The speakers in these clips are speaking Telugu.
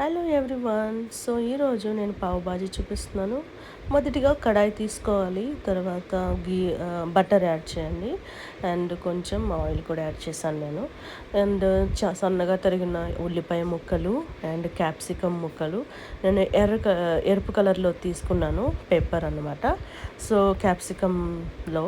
హలో ఎవ్రీవన్ సో ఈరోజు నేను పావు బాజీ చూపిస్తున్నాను. మొదటిగా కడాయి తీసుకోవాలి. తర్వాత గీ బటర్ యాడ్ చేయండి. అండ్ కొంచెం ఆయిల్ కూడా యాడ్ చేశాను నేను. అండ్ చ సన్నగా తరిగిన ఉల్లిపాయ ముక్కలు అండ్ క్యాప్సికమ్ ముక్కలు. నేను ఎర్ర ఎరుపు కలర్లో తీసుకున్నాను పేపర్ అన్నమాట. సో క్యాప్సికంలో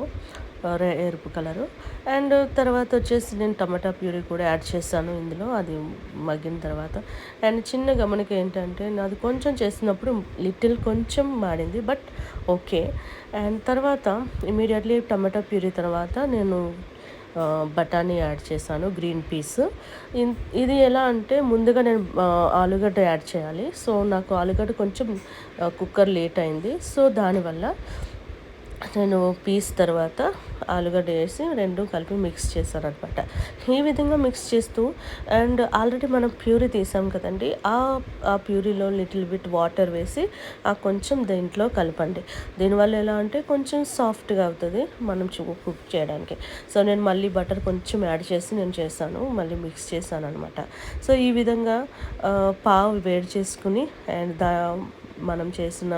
ఎరుపు కలరు. అండ్ తర్వాత వచ్చేసి నేను టమాటా ప్యూరీ కూడా యాడ్ చేశాను ఇందులో అది మగ్గిన తర్వాత. అండ్ చిన్న గమనిక ఏంటంటే నాది కొంచెం చేసినప్పుడు లిటిల్ కొంచెం మాడింది బట్ ఓకే. అండ్ తర్వాత ఇమీడియట్లీ టమాటా ప్యూరీ తర్వాత నేను బఠానీ యాడ్ చేశాను గ్రీన్ పీస్. ఇన్- ఇది ఎలా అంటే ముందుగా నేను ఆలుగడ్డ యాడ్ చేయాలి. సో నాకు ఆలుగడ్డ కొంచెం కుక్కర్ లేట్ అయింది. సో దానివల్ల నేను పీస్ తర్వాత ఆలుగడ్డ వేసి రెండు కలిపి మిక్స్ చేశాను అనమాట ఈ విధంగా మిక్స్ చేస్తూ అండ్ ఆల్రెడీ మనం ప్యూరీ తీసాం కదండి ఆ ఆ ప్యూరీలో లిటిల్ బిట్ వాటర్ వేసి ఆ కొంచెం దీంట్లో కలపండి. దీనివల్ల ఎలా అంటే కొంచెం సాఫ్ట్గా అవుతుంది మనం కుక్ చేయడానికి. సో నేను మళ్ళీ బటర్ కొంచెం యాడ్ చేసి నేను చేశాను మళ్ళీ మిక్స్ చేశాను అనమాట సో ఈ విధంగా పావు వేడి చేసుకుని అండ్ దా మనం చేసిన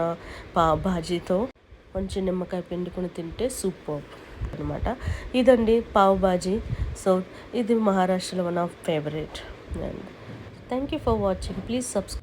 పా భాజీతో కొంచెం నిమ్మకాయ పిండుకొని తింటే సూపర్ అనమాట ఇదండి పావ్ బాజీ. సో ఇది మహారాష్ట్రలో one of favourite. And thank you for watching. Please subscribe